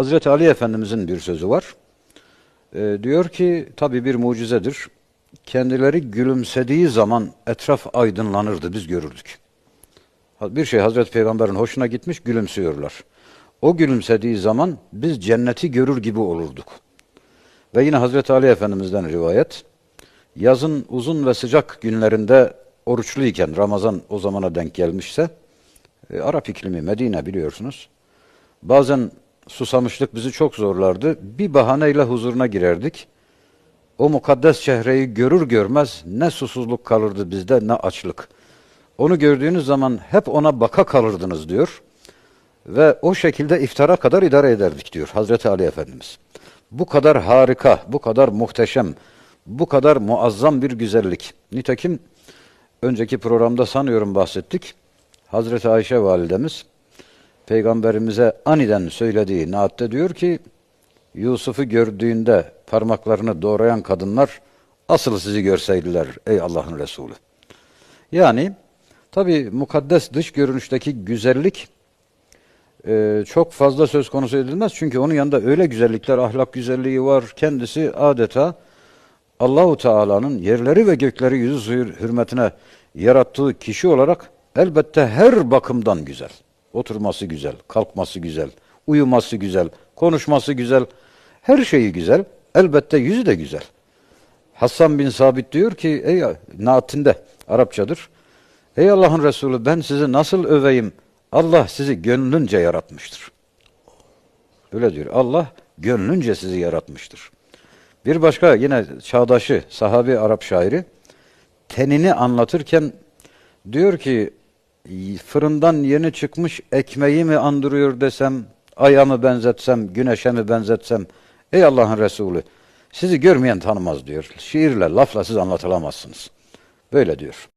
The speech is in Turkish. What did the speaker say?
Hazreti Ali Efendimizin bir sözü var. Ee, diyor ki tabi bir mucizedir. Kendileri gülümsediği zaman etraf aydınlanırdı biz görürdük. Bir şey Hazreti Peygamber'in hoşuna gitmiş gülümsüyorlar. O gülümsediği zaman biz cenneti görür gibi olurduk. Ve yine Hazreti Ali Efendimiz'den rivayet. Yazın uzun ve sıcak günlerinde oruçluyken Ramazan o zamana denk gelmişse e, Arap iklimi Medine biliyorsunuz. Bazen susamışlık bizi çok zorlardı. Bir bahaneyle huzuruna girerdik. O mukaddes çehreyi görür görmez ne susuzluk kalırdı bizde ne açlık. Onu gördüğünüz zaman hep ona baka kalırdınız diyor. Ve o şekilde iftara kadar idare ederdik diyor Hazreti Ali Efendimiz. Bu kadar harika, bu kadar muhteşem, bu kadar muazzam bir güzellik. Nitekim önceki programda sanıyorum bahsettik. Hazreti Ayşe validemiz Peygamberimize aniden söylediği naatte diyor ki Yusuf'u gördüğünde parmaklarını doğrayan kadınlar asıl sizi görseydiler ey Allah'ın Resulü. Yani tabi mukaddes dış görünüşteki güzellik e, çok fazla söz konusu edilmez. Çünkü onun yanında öyle güzellikler, ahlak güzelliği var. Kendisi adeta Allahu Teala'nın yerleri ve gökleri yüzü hürmetine yarattığı kişi olarak elbette her bakımdan güzel. Oturması güzel, kalkması güzel, uyuması güzel, konuşması güzel, her şeyi güzel. Elbette yüzü de güzel. Hassan bin Sabit diyor ki, ey naatinde Arapçadır. Ey Allah'ın Resulü ben sizi nasıl öveyim? Allah sizi gönlünce yaratmıştır. Öyle diyor. Allah gönlünce sizi yaratmıştır. Bir başka yine çağdaşı sahabi Arap şairi tenini anlatırken diyor ki fırından yeni çıkmış ekmeği mi andırıyor desem, aya mı benzetsem, güneşe mi benzetsem, ey Allah'ın Resulü sizi görmeyen tanımaz diyor. Şiirle, lafla siz anlatılamazsınız. Böyle diyor.